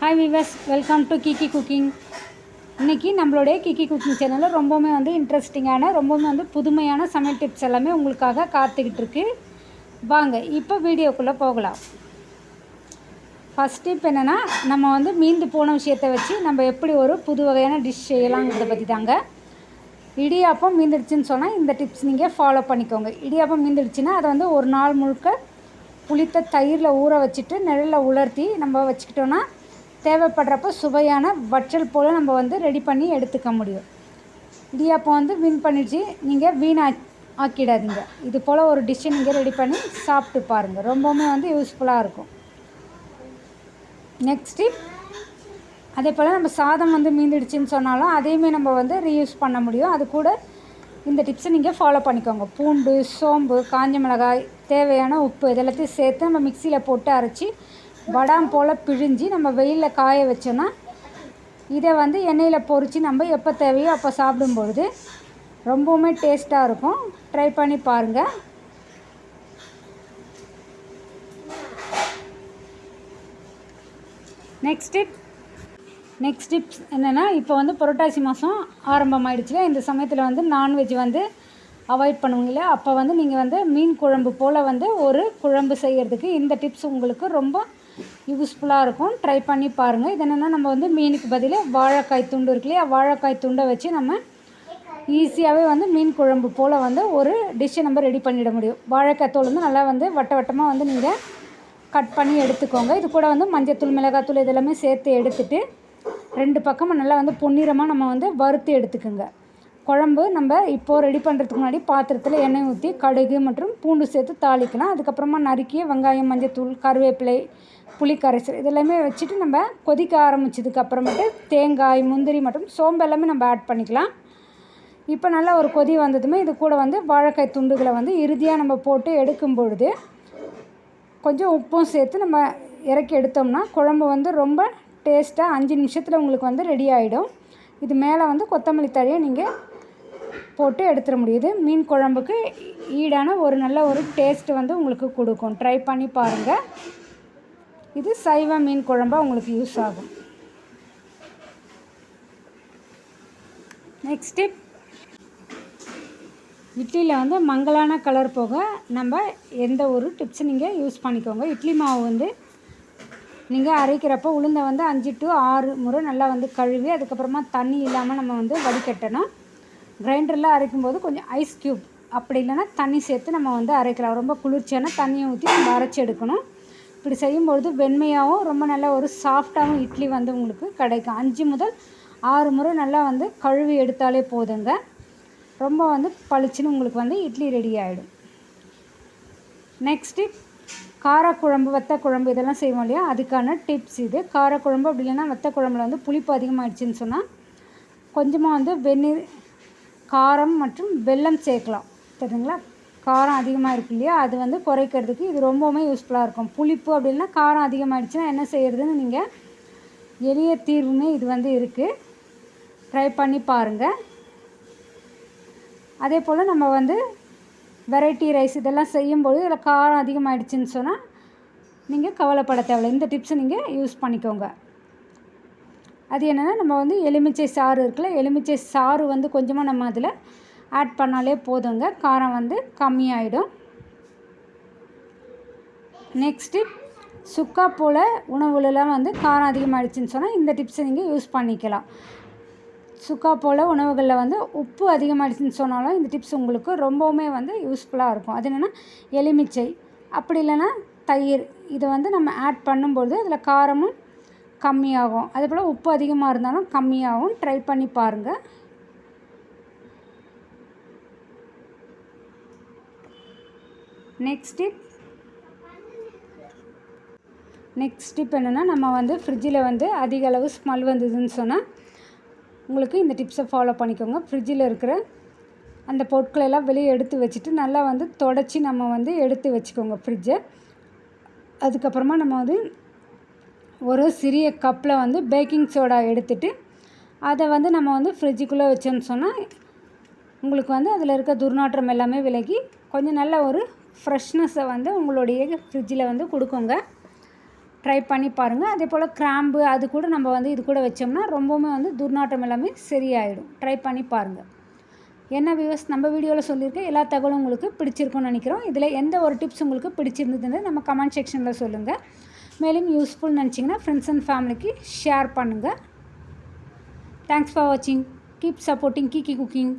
Hi viewers welcome to Kikki cooking இன்றைக்கி நம்மளுடைய கிக்கி cooking சேனலில் ரொம்பவுமே வந்து இன்ட்ரெஸ்டிங்கான ரொம்பவுமே வந்து புதுமையான சமையல் டிப்ஸ் எல்லாமே உங்களுக்காக காத்துக்கிட்டு இருக்கு. வாங்க இப்போ வீடியோக்குள்ளே போகலாம். ஃபஸ்ட் டிப் என்னென்னா நம்ம வந்து மீந்து போன விஷயத்தை வச்சு நம்ம எப்படி ஒரு புது வகையான டிஷ் செய்யலாங்கிறத பற்றி தாங்க. இடியாப்பம் மீந்துடுச்சுன்னு சொன்னால் இந்த டிப்ஸ் நீங்கள் ஃபாலோ பண்ணிக்கோங்க. இடியாப்பம் மீந்துடுச்சுன்னா அதை வந்து ஒரு நாள் முழுக்க புளித்த தயிரில் ஊற வச்சுட்டு நிழலில் உலர்த்தி நம்ம வச்சுக்கிட்டோன்னா தேவைப்படுறப்ப சுவையான வற்றல் போல் நம்ம வந்து ரெடி பண்ணி எடுத்துக்க முடியும். இடியாப்பம் வந்து வின் பண்ணிடுச்சு. நீங்கள் வீணா ஆக்கிடாதீங்க. இது போல் ஒரு டிஷ்ஷை நீங்கள் ரெடி பண்ணி சாப்பிட்டு பாருங்கள் ரொம்பவுமே வந்து யூஸ்ஃபுல்லாக இருக்கும். நெக்ஸ்ட்டு அதே போல் நம்ம சாதம் வந்து மீந்துடுச்சுன்னு சொன்னாலும் அதையுமே நம்ம வந்து ரீயூஸ் பண்ண முடியும். அது கூட இந்த டிப்ஸை நீங்கள் ஃபாலோ பண்ணிக்கோங்க. பூண்டு சோம்பு காஞ்ச மிளகாய் தேவையான உப்பு இதெல்லாத்தையும் சேர்த்து நம்ம மிக்சியில் போட்டு அரைச்சி வடாம் போல் பிழிஞ்சு நம்ம வெயிலில் காய வச்சோன்னா இதை வந்து எண்ணெயில் பொரித்து நம்ம எப்போ தேவையோ அப்போ சாப்பிடும்பொழுது ரொம்பவுமே டேஸ்ட்டாக இருக்கும். ட்ரை பண்ணி பாருங்கள் நெக்ஸ்ட் டிப் நெக்ஸ்ட் டிப்ஸ் என்னென்னா இப்போ வந்து புரட்டாசி மாதம் ஆரம்பமாயிடுச்சுல இந்த சமயத்தில் வந்து நான்வெஜ் வந்து அவாய்ட் பண்ணுவீங்களே அப்போ வந்து நீங்கள் வந்து மீன் குழம்பு போல் வந்து ஒரு குழம்பு செய்கிறதுக்கு இந்த டிப்ஸ் உங்களுக்கு ரொம்ப யூஸ்ஃபுல்லாக இருக்கும். ட்ரை பண்ணி பாருங்கள் இது என்னென்னா நம்ம வந்து மீனுக்கு பதிலாக வாழைக்காய் துண்டு இருக்கு இல்லையா? வாழைக்காய் துண்டை வச்சு நம்ம ஈஸியாகவே வந்து மீன் குழம்பு போல் வந்து ஒரு டிஷ்ஷை நம்ம ரெடி பண்ணிட முடியும். வாழைக்காய் தோல் வந்து நல்லா வந்து வட்ட வட்டமாக வந்து நீங்கள் கட் பண்ணி எடுத்துக்கோங்க. இது கூட வந்து மஞ்சத்தூள் மிளகாத்தூள் இதெல்லாமே சேர்த்து எடுத்துட்டு ரெண்டு பக்கமும் நல்லா வந்து பொன்னிறமாக நம்ம வந்து வறுத்து எடுத்துக்கோங்க. குழம்பு நம்ம இப்போது ரெடி பண்ணுறதுக்கு முன்னாடி பாத்திரத்தில் எண்ணெய் ஊற்றி கடுகு மற்றும் பூண்டு சேர்த்து தாளிக்கலாம். அதுக்கப்புறமா நறுக்கிய வெங்காயம் மஞ்சத்தூள் கருவேப்பிலை புளி கரைசல் இதெல்லாமே வச்சுட்டு நம்ம கொதிக்க ஆரம்பிச்சதுக்கு அப்புறமேட்டு தேங்காய் முந்திரி மற்றும் சோம்பு எல்லாமே நம்ம ஆட் பண்ணிக்கலாம். இப்போ நல்லா ஒரு கொதி வந்ததுமே இது கூட வந்து வாழைக்காய் துண்டுகளை வந்து இறுதியாக நம்ம போட்டு எடுக்கும் பொழுது கொஞ்சம் உப்பும் சேர்த்து நம்ம இறக்கி எடுத்தோம்னா குழம்பு வந்து ரொம்ப டேஸ்ட்டாக அஞ்சு நிமிஷத்தில் உங்களுக்கு வந்து ரெடி ஆகிடும் இது மேலே வந்து கொத்தமல்லி தழையை நீங்கள் போட்டு எடுத்துட முடியுது. மீன் குழம்புக்கு ஈடான ஒரு நல்ல ஒரு டேஸ்ட் வந்து உங்களுக்கு கொடுக்கும். ட்ரை பண்ணி பாருங்கள் இது சைவ மீன் குழம்பாக உங்களுக்கு யூஸ் ஆகும். நெக்ஸ்ட்டு இட்லியில் வந்து மங்கலான கலர் போக நம்ம எந்த ஒரு டிப்ஸும் நீங்கள் யூஸ் பண்ணிக்கோங்க. இட்லி மாவு வந்து நீங்கள் அரைக்கிறப்போ உளுந்தை வந்து அஞ்சு டு ஆறு முறை நல்லா வந்து கழுவி அதுக்கப்புறமா தண்ணி இல்லாமல் நம்ம வந்து வடிகட்டணும். கிரைண்டரில் அரைக்கும்போது கொஞ்சம் ஐஸ் க்யூப் அப்படி இல்லைன்னா தண்ணி சேர்த்து நம்ம வந்து அரைக்கலாம். ரொம்ப குளிர்ச்சியான தண்ணியை ஊற்றி நம்ம அரைச்சி எடுக்கணும். இப்படி செய்யும்பொழுது வெண்மையாகவும் ரொம்ப நல்ல ஒரு சாஃப்டாகவும் இட்லி வந்து உங்களுக்கு கிடைக்கும். அஞ்சு முதல் ஆறு முறை நல்லா வந்து கழுவி எடுத்தாலே போதுங்க. ரொம்ப வந்து பளிச்சுன்னு உங்களுக்கு வந்து இட்லி ரெடி ஆகிடும் நெக்ஸ்ட்டு காரக்குழம்பு வத்த குழம்பு இதெல்லாம் செய்வோம் இல்லையா? அதுக்கான டிப்ஸ் இது. காரக்குழம்பு அப்படி இல்லைன்னா வத்த குழம்புல வந்து புளிப்பு அதிகமாகிடுச்சின்னு சொன்னால் கொஞ்சமாக வந்து வெந்நீர் காரம் மற்றும் வெல்லம் சேர்க்கலாம். தெரியுங்களா காரம் அதிகமாக இருக்கு இல்லையா? அது வந்து குறைக்கிறதுக்கு இது ரொம்பவுமே யூஸ்ஃபுல்லாக இருக்கும். புளிப்பு அப்படின்னா காரம் அதிகமாகிடுச்சுன்னா என்ன செய்கிறதுன்னு நீங்கள் எளிய தீர்வுமே இது வந்து இருக்குது ட்ரை பண்ணி பாருங்கள் அதே போல் நம்ம வந்து வெரைட்டி ரைஸ் இதெல்லாம் செய்யும்போது இதில் காரம் அதிகமாகிடுச்சின்னு சொன்னால் நீங்கள் கவலைப்பட தேவையில்லை. இந்த டிப்ஸை நீங்கள் யூஸ் பண்ணிக்கோங்க. அது என்னென்னா நம்ம வந்து எலுமிச்சை சாறு இருக்குல்ல எலுமிச்சை சாறு வந்து கொஞ்சமாக நம்ம அதில் ஆட் பண்ணாலே போதுங்க. காரம் வந்து கம்மியாயிடும். நெக்ஸ்ட்டு சுக்கா போல் உணவுலலாம் வந்து காரம் அதிகமாகிடுச்சின்னு சொன்னால் இந்த டிப்ஸை நீங்கள் யூஸ் பண்ணிக்கலாம். சுக்கா போல் உணவுகளில் வந்து உப்பு அதிகமாகிடுச்சின்னு சொன்னாலும் இந்த டிப்ஸ் உங்களுக்கு ரொம்பவுமே வந்து யூஸ்ஃபுல்லாக இருக்கும். அது என்னென்னா எலுமிச்சை. அப்படி இல்லைன்னா தயிர். இதை வந்து நம்ம ஆட் பண்ணும்பொழுது அதில் காரமும் கம்மியாகும். அதே போல் உப்பு அதிகமாக இருந்தாலும் கம்மியாகும். ட்ரை பண்ணி பாருங்கள் நெக்ஸ்ட் டிப் நெக்ஸ்ட் டிப் என்னென்னா நம்ம வந்து ஃப்ரிட்ஜில் வந்து அதிக அளவு ஸ்மெல் வந்ததுன்னு சொன்னால் உங்களுக்கு இந்த டிப்ஸை ஃபாலோ பண்ணிக்கோங்க. ஃப்ரிட்ஜில் இருக்கிற அந்த பொருட்களை எல்லாம் வெளியே எடுத்து வச்சுட்டு நல்லா வந்து தொடச்சி நம்ம வந்து எடுத்து வச்சுக்கோங்க ஃப்ரிட்ஜை அதுக்கப்புறமா நம்ம வந்து ஒரு சிறிய கப்பில் வந்து பேக்கிங் சோடா எடுத்துட்டு அதை வந்து நம்ம வந்து ஃப்ரிட்ஜுக்குள்ளே வச்சோன்னு சொன்னால் உங்களுக்கு வந்து அதில் இருக்க துர்நாற்றம் எல்லாமே விலகி கொஞ்சம் நல்ல ஒரு ஃப்ரெஷ்னஸை வந்து உங்களுடைய ஃப்ரிட்ஜில் வந்து கொடுக்குங்க. ட்ரை பண்ணி பாருங்கள். அதே போல் கிராம்பு அது கூட நம்ம வந்து இது கூட வச்சோம்னா ரொம்பவுமே வந்து துர்நாற்றம் எல்லாமே சரியாயிடும். ட்ரை பண்ணி பாருங்கள். என்ன வியூஸ் நம்ம வீடியோவில் சொல்லியிருக்கேன் எல்லா தகவலும் உங்களுக்கு பிடிச்சிருக்கும்னு நினைக்கிறோம். இதில் எந்த ஒரு டிப்ஸ் உங்களுக்கு பிடிச்சிருந்ததுன்னு நம்ம கமெண்ட் செக்ஷனில் சொல்லுங்கள். மேலும் யூஸ்ஃபுல் நினச்சிங்கன்னா ஃப்ரெண்ட்ஸ் அண்ட் ஃபேமிலிக்கு ஷேர் பண்ணுங்கள் தேங்க்ஸ் ஃபார் வாட்சிங் கீப் சப்போர்ட்டிங் கீக்கி குக்கிங்